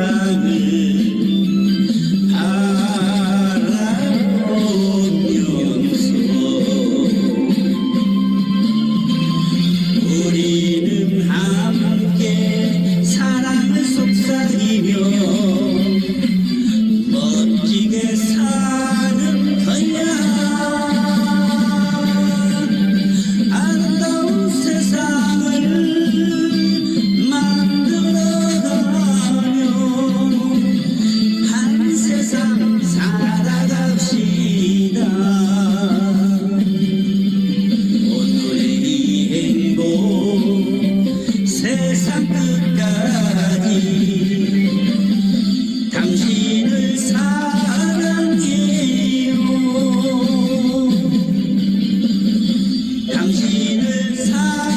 time. 끝까지 당신을 사랑해요. 당신을 사랑해요